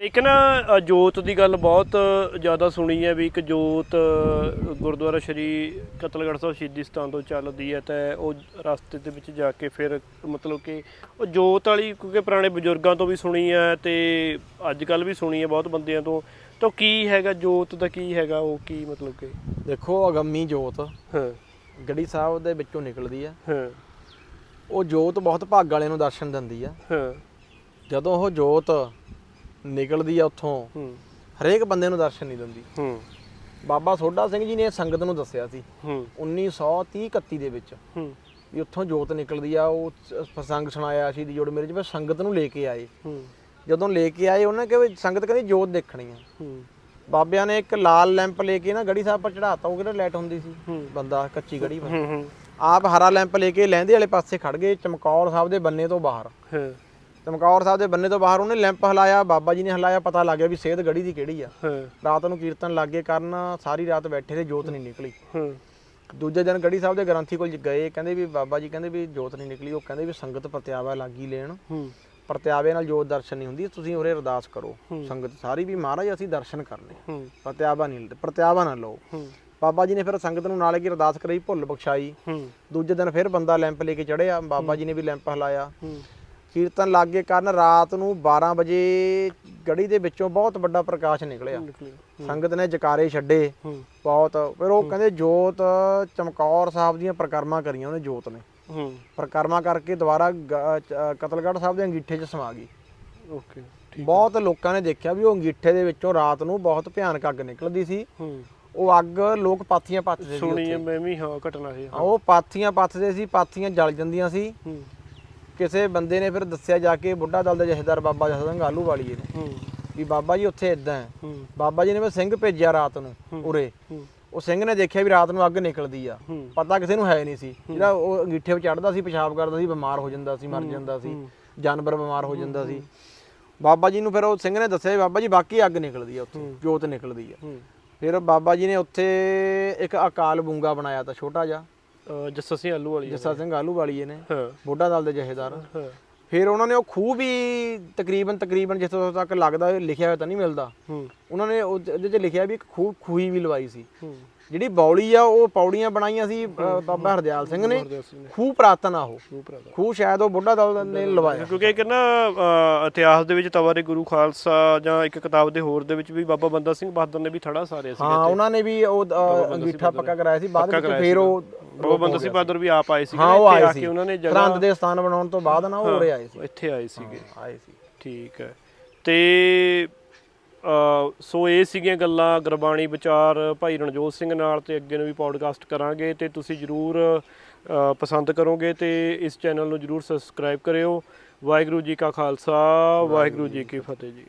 ਇੱਕ ਨਾ ਅ, ਜੋਤ ਦੀ ਗੱਲ ਬਹੁਤ ਜ਼ਿਆਦਾ ਸੁਣੀ ਹੈ ਵੀ ਇੱਕ ਜੋਤ ਗੁਰਦੁਆਰਾ ਸ਼੍ਰੀ ਕਤਲਗੜ੍ਹ ਸਾਹਿਬ ਸ਼ਹੀਦੀ ਸਥਾਨ ਤੋਂ ਚੱਲਦੀ ਹੈ ਤੇ ਉਹ ਰਸਤੇ ਦੇ ਵਿੱਚ ਜਾ ਕੇ ਫਿਰ ਮਤਲਬ ਕਿ ਉਹ ਜੋਤ ਵਾਲੀ ਕਿਉਂਕਿ ਪੁਰਾਣੇ ਬਜ਼ੁਰਗਾਂ ਤੋਂ ਵੀ ਸੁਣੀ ਹੈ ਤੇ ਅੱਜ ਕੱਲ ਵੀ ਸੁਣੀ ਹੈ ਬਹੁਤ ਬੰਦਿਆਂ ਤੋਂ। ਤਾਂ ਕੀ ਹੈਗਾ ਜੋਤ ਦਾ ਕੀ ਹੈਗਾ ਉਹ ਕੀ ਮਤਲਬ ਕਿ? ਦੇਖੋ ਅਗੰਮੀ ਜੋਤ। ਹਾਂ। ਗੜੀ ਸਾਹਿਬ ਦੇ ਵਿੱਚੋਂ ਨਿਕਲਦੀ ਆ ਹਾਂ। ਉਹ ਜੋਤ ਬਹੁਤ ਭਾਗ ਵਾਲੇ ਨੂੰ ਦਰਸ਼ਨ ਦਿੰਦੀ ਆ ਹਾਂ। ਜਦੋਂ ਉਹ ਜੋਤ ਨਿਕਲਦੀ ਆ ਉੱਥੋਂ ਹੂੰ। ਹਰੇਕ ਬੰਦੇ ਨੂੰ ਦਰਸ਼ਨ ਨਹੀਂ ਦਿੰਦੀ। ਹੂੰ। ਬਾਬਾ ਸੋਢਾ ਸਿੰਘ ਜੀ ਨੇ ਸੰਗਤ ਨੂੰ ਦੱਸਿਆ ਸੀ ਹੂੰ। 1930 31 ਦੇ ਵਿੱਚ ਹੂੰ। ਵੀ ਉੱਥੋਂ ਜੋਤ ਨਿਕਲਦੀ ਆ ਉਹ ਪ੍ਰਸੰਗ ਸੁਣਾਇਆ ਸੀ ਦੀ ਜੋੜ ਮੇਰੇ ਚ ਫਿਰ ਸੰਗਤ ਨੂੰ ਲੈ ਕੇ ਆਏ। ਹੂੰ। ਜਦੋਂ ਲੈ ਕੇ ਆਏ ਉਹਨਾਂ ਕਿਹਾ ਵੀ ਸੰਗਤ ਕਹਿੰਦੀ ਜੋਤ ਦੇਖਣੀ ਆ। ਹੂੰ। ਬਾਬਿਆਂ ਨੇ ਇੱਕ ਲਾਲ ਲੈਂਪ ਲੈ ਕੇ ਨਾ ਗੜੀ ਸਾਹਿਬ ਪਰ ਚੜਾਤਾ ਉਹ ਕਿਹੜਾ ਲਾਈਟ ਹੁੰਦੀ ਸੀ। ਬੰਦਾ ਕੱਚੀ ਗੜੀ ਪਰ। ਆਪ ਹਰਾ ਲੈਂਪ ਲੈ ਕੇ ਲਹਿੰਦੇ ਵਾਲੇ ਪਾਸੇ ਖੜ ਗਏ ਚਮਕੌਰ ਸਾਹਿਬ ਦੇ ਬੰਨੇ ਤੋਂ ਬਾਹਰ। ਹਾਂ। ਚਮਕੌਰ ਸਾਹਿਬ ਦੇ ਬੰਨੇ ਤੋਂ ਬਾਹਰ ਉਹਨੇ ਲੈਂਪ ਹਲਾਇਆ ਬਾਬਾ ਜੀ ਨੇ ਹਲਾਇਆ ਪਤਾ ਲੱਗ ਗਿਆ ਵੀ ਸੇਧ ਗੜੀ ਦੀ ਕਿਹੜੀ ਆ। ਰਾਤ ਨੂੰ ਕੀਰਤਨ ਲੱਗੇ ਕਰਨ ਸਾਰੀ ਰਾਤ ਬੈਠੇ ਤੇ ਜੋਤ ਨਹੀਂ ਨਿਕਲੀ। ਦੂਜੇ ਦਿਨ ਗੜੀ ਸਾਹਿਬ ਦੇ ਗ੍ਰੰਥੀ ਕੋਲ ਗਏ ਕਹਿੰਦੇ ਵੀ ਬਾਬਾ ਜੀ ਕਹਿੰਦੇ ਵੀ ਜੋਤ ਨਹੀਂ ਨਿਕਲੀ ਉਹ ਕਹਿੰਦੇ ਵੀ ਸੰਗਤ ਪ੍ਰਤਿਆਵਾ ਲੱਗੀ ਲੈਣ। ਪ੍ਰਤਿਆਵੇ ਨਾਲ ਜੋਤ ਦਰਸ਼ਨ ਨਹੀਂ ਹੁੰਦੀ ਤੁਸੀਂ ਉਰੇ ਅਰਦਾਸ ਕਰੋ। ਸੰਗਤ ਸਾਰੀ ਵੀ ਮਹਾਰਾਜ ਅਸੀਂ ਦਰਸ਼ਨ ਕਰਨੇ। ਪ੍ਰਤਿਆਵਾ ਨਹੀਂ ਪ੍ਰਤਿਆਵਾ ਨਾ ਲਓ। ਬਾਬਾ ਜੀ ਨੇ ਫਿਰ ਸੰਗਤ ਨੂੰ ਨਾਲੇ ਕੀ ਅਰਦਾਸ ਕਰਾਈ ਭੁੱਲ ਬਖਸ਼ਾਈ। ਦੂਜੇ ਦਿਨ ਫਿਰ ਬੰਦਾ ਲੈਂਪ ਲੈ ਕੇ ਚੜਿਆ ਬਾਬਾ ਜੀ ਨੇ ਵੀ ਲੈਂਪ ਹਲਾਇਆ। ਕੀਰਤਨ ਲੱਗੇ ਕਰਨ ਰਾਤ ਨੂੰ 12 ਵਜੇ ਗੜੀ ਦੇ ਵਿੱਚੋਂ ਬਹੁਤ ਵੱਡਾ ਪ੍ਰਕਾਸ਼ ਨਿਕਲਿਆ। ਨਿਕਲੀ ਸੰਗਤ ਨੇ ਜਕਾਰੇ ਛੱਡੇ। ਬਹੁਤ। ਫਿਰ ਉਹ ਕਹਿੰਦੇ ਜੋਤ ਚਮਕੌਰ ਸਾਹਿਬ ਦੀਆਂ ਪ੍ਰਕਰਮਾਂ ਕਰੀਆਂ ਉਹਨੇ ਜੋਤ ਨੇ। ਪ੍ਰਕਰਮਾਂ ਕਰਕੇ ਦੁਬਾਰਾ ਕਤਲਗੜ੍ਹ ਸਾਹਿਬ ਦੇ ਅੰਗੀਠੇ 'ਚ ਸਮਾ ਗਈ। ਓਕੇ ਬਹੁਤ ਲੋਕਾਂ ਨੇ ਦੇਖਿਆ ਵੀ ਉਹ ਅੰਗੀਠੇ ਦੇ ਵਿੱਚੋਂ ਰਾਤ ਨੂੰ ਬਹੁਤ ਭਿਆਨਕ ਅੱਗ ਨਿਕਲਦੀ ਸੀ। ਉਹ ਅੱਗ ਲੋਕ ਪਾਥੀਆਂ ਪੱਥਦੇ ਸੀ ਸੁਣੀ ਮੈਂ ਵੀ ਹਾਂ ਘਟਨਾ ਹਾਂ, ਉਹ ਪਾਥੀਆਂ ਪੱਥਦੇ ਸੀ ਪਾਥੀਆਂ ਜਲ ਜਾਂਦੀਆਂ ਸੀ। ਕਿਸੇ ਬੰਦੇ ਨੇ ਫਿਰ ਦੱਸਿਆ ਜਾ ਕੇ ਬੁੱਢਾ ਦਲ ਦੇ ਜਥੇਦਾਰ ਬਾਬਾ ਜਸਾ ਸਿੰਘ ਆਲੂ ਵਾਲੀਏ ਨੇ ਵੀ ਬਾਬਾ ਜੀ ਉੱਥੇ ਇਦਾਂ ਹੈ। ਬਾਬਾ ਜੀ ਨੇ ਫਿਰ ਸਿੰਘ ਭੇਜਿਆ ਰਾਤ ਨੂੰ ਉਰੇ। ਉਹ ਸਿੰਘ ਨੇ ਦੇਖਿਆ ਵੀ ਰਾਤ ਨੂੰ ਅੱਗ ਨਿਕਲਦੀ ਆ। ਪਤਾ ਕਿਸੇ ਨੂੰ ਹੈ ਨਹੀਂ ਸੀ। ਜਿਹੜਾ ਉਹ ਅੰਗੀਠੇ 'ਤੇ ਚੜਦਾ ਸੀ ਪਿਸ਼ਾਬ ਕਰਦਾ ਸੀ ਬਿਮਾਰ ਹੋ ਜਾਂਦਾ ਸੀ ਮਰ ਜਾਂਦਾ ਸੀ ਜਾਨਵਰ ਬਿਮਾਰ ਹੋ ਜਾਂਦਾ ਸੀ। ਬਾਬਾ ਜੀ ਨੂੰ ਫਿਰ ਉਹ ਸਿੰਘ ਨੇ ਦੱਸਿਆ ਬਾਬਾ ਜੀ ਬਾਕੀ ਅੱਗ ਨਿਕਲਦੀ ਆ ਉੱਥੇ ਜੋਤ ਨਿਕਲਦੀ ਆ। ਫਿਰ ਬਾਬਾ ਜੀ ਨੇ ਉੱਥੇ ਇੱਕ ਅਕਾਲ ਬੂੰਗਾ ਬਣਾਇਆ ਤਾਂ ਛੋਟਾ ਜਿਹਾ। ਜੱਸਾ ਸਿੰਘ ਆਲੂ ਵਾਲੀ ਜੱਸਾ ਸਿੰਘ ਆਲੂ ਵਾਲੀਏ ਨੇ ਬੁੱਢਾ ਦਲ ਦੇ ਜਹੇਦਾਰ। ਫਿਰ ਉਹਨਾਂ ਨੇ ਉਹ ਖੂਹ ਵੀ ਤਕਰੀਬਨ ਤਕਰੀਬਨ ਜਿੱਥੋਂ ਤੱਕ ਲੱਗਦਾ ਲਿਖਿਆ ਹੋਇਆ ਤਾਂ ਨਹੀਂ ਮਿਲਦਾ। ਹੂੰ। ਉਹਨਾਂ ਨੇ ਉਹ- ਉਹਦੇ 'ਚ ਲਿਖਿਆ ਵੀ ਇੱਕ ਖੂਹ ਖੂਹੀ ਵੀ ਲਵਾਈ ਸੀ। ਜਿਹੜੀ ਬੌਲੀ ਆ ਉਹ ਪੌੜੀਆਂ ਬਣਾਈਆਂ ਸੀ ਬਾਬਾ ਹਰਦਿਆਲ ਸਿੰਘ ਨੇ। ਖੂਹ ਪ੍ਰਾਤਨ ਆ ਉਹ। ਖੂਹ ਸ਼ਾਇਦ ਉਹ ਬੁੱਢਾ ਦਲ ਨੇ ਲਵਾਇਆ। ਕਿਉਂਕਿ ਇੱਕ ਨਾ ਇਤਿਹਾਸ ਦੇ ਵਿੱਚ ਤਵਾਰੇ ਗੁਰੂ ਖਾਲਸਾ ਜਾਂ ਇੱਕ ਕਿਤਾਬ ਦੇ ਹੋਰ ਦੇ ਵਿੱਚ ਵੀ ਬਾਬਾ ਬੰਦਾ ਸਿੰਘ ਬਹਾਦਰ ਨੇ ਵੀ ਥੜਾ ਸਾਰਿਆ ਸੀ ਹਾਂ ਉਹਨਾਂ ਨੇ ਵੀ ਉਹ ਅੰਗੀਠਾ ਪੱਕਾ ਕਰਾਇਆ ਸੀ। ਬਾਅਦ ਵਿੱਚ ਫਿਰ ਉਹ ਬਾਬਾ। ਬੰਦਾ ਸਿੰਘ ਬਹਾਦਰ ਵੀ ਆਪ ਆਏ ਸੀ ਹਾਂ ਉਹ ਆਏ ਸੀ। ਕੇ ਉਹਨਾਂ ਨੇ ਜਗ੍ਹਾ ਸਰਹੰਦ ਦੇ ਸਥਾਨ ਬਣਾਉਣ ਤੋਂ ਬਾਅਦ ਨਾ ਉਹ ਉਰੇ ਆਏ ਸੀ ਇੱਥੇ ਆਏ ਸੀਗੇ। ਆਏ ਸੀ। ਠੀਕ ਹੈ। ਤੇ ਸੋ ਇਹ ਸੀਗੀਆਂ ਗੱਲਾਂ ਗੁਰਬਾਣੀ ਵਿਚਾਰ ਭਾਈ ਰਣਜੋਤ ਸਿੰਘ ਨਾਲ ਤੇ ਅੱਗੇ ਨੂੰ ਵੀ ਪੋਡਕਾਸਟ ਕਰਾਂਗੇ ਤੇ ਤੁਸੀਂ ਜਰੂਰ ਪਸੰਦ ਕਰੋਗੇ ਤੇ ਇਸ ਚੈਨਲ ਨੂੰ ਜਰੂਰ ਸਬਸਕ੍ਰਾਈਬ ਕਰਿਓ। ਵਾਹਿਗੁਰੂ ਜੀ ਕਾ ਖਾਲਸਾ, ਵਾਹਿਗੁਰੂ ਜੀ ਕੀ ਫਤਿਹ ਜੀ।